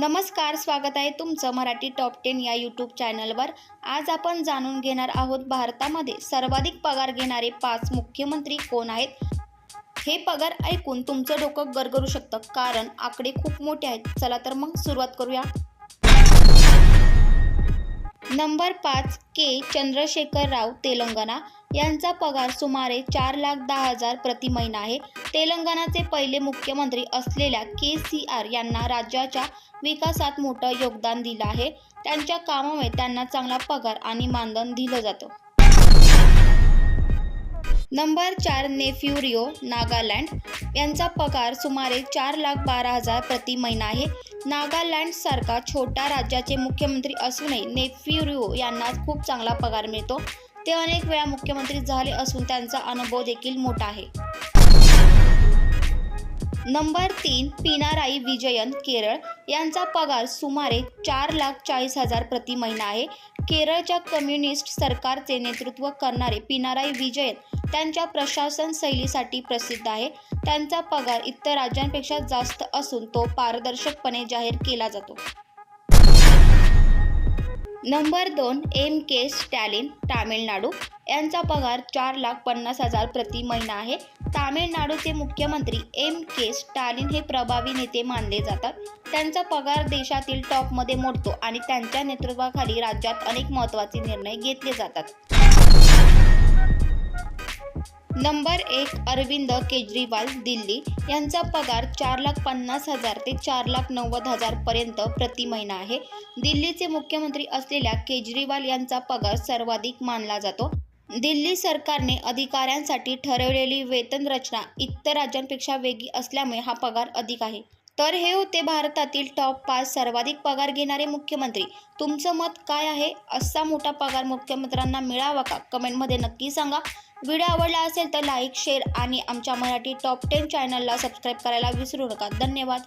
नमस्कार स्वागत आहे तुमचं मराठी टॉप टेन या यूट्यूब चॅनलवर. आज आपण जाणून घेणार आहोत भारतामध्ये सर्वाधिक पगार घेणारे पाच मुख्यमंत्री कोण आहेत? हे पगार ऐकून तुमचं डोकं गरगरू शकतं कारण आकडे खूप मोठे आहेत. चला तर मग सुरुवात करूया. नंबर पाच के. चंद्रशेखर राव तेलंगणा. यांचा पगार सुमारे चार लाख दहा हजार प्रति महिना आहे. तेलंगणाचे पहिले मुख्यमंत्री असलेल्या के सी आर यांना राज्याच्या विकासात मोठं योगदान दिलं आहे. त्यांच्या कामामुळे त्यांना चांगला पगार आणि मानधन दिलं जातं. नंबर चार नेफ्युरिओ नागालँड यांचा पगार सुमारे चार लाख बारा हजार प्रति महिना आहे. नागालँड सारखा छोट्या राज्याचे मुख्यमंत्री असूनही नेफ्युरिओ यांना खूप चांगला पगार मिळतो. ते अनेक वेळा मुख्यमंत्री झाले असून त्यांचा अनुभव देखील मोठा आहे. नंबर तीन पिनाराई विजयन केरळ. यांचा पगार सुमारे चार लाख चाळीस हजार प्रति महिना आहे. केरळच्या कम्युनिस्ट सरकारचे नेतृत्व करणारे पिनाराई विजयन त्यांच्या प्रशासन शैलीसाठी प्रसिद्ध आहे. त्यांचा पगार इतर राज्यांपेक्षा जास्त असून तो पारदर्शकपणे जाहीर केला जातो. नंबर दोन एम के स्टॅलिन तामिळनाडू. यांचा पगार चार लाख पन्नास हजार प्रति महिना आहे. तामिळनाडूचे मुख्यमंत्री एम के स्टॅलिन हे प्रभावी नेते मानले जातात. त्यांचा पगार देशातील टॉपमध्ये मोडतो आणि त्यांच्या नेतृत्वाखाली राज्यात अनेक महत्त्वाचे निर्णय घेतले जातात. नंबर एक अरविंद केजरीवाल दिल्ली. यांचा पगार चार लाख पन्नास हजार ते चार लाख नव्वद हजारपर्यंत प्रति महिना आहे. दिल्लीचे मुख्यमंत्री असलेल्या केजरीवाल यांचा पगार सर्वाधिक मानला जातो. दिल्ली सरकारने अधिकाऱ्यांसाठी ठरवलेली वेतन रचना इतर राज्यांपेक्षा वेगळी असल्यामुळे हा पगार अधिक आहे. तर हे होते भारतातील टॉप पाच सर्वाधिक पगार घेणारे मुख्यमंत्री. तुमचं मत काय आहे? असा मोठा पगार मुख्यमंत्र्यांना मिळावा का? कमेंटमध्ये नक्की सांगा. व्हिडिओ आवडला असेल तर लाईक शेअर आणि आमच्या मराठी टॉप टेन चॅनलला सबस्क्राईब करायला विसरू नका. धन्यवाद.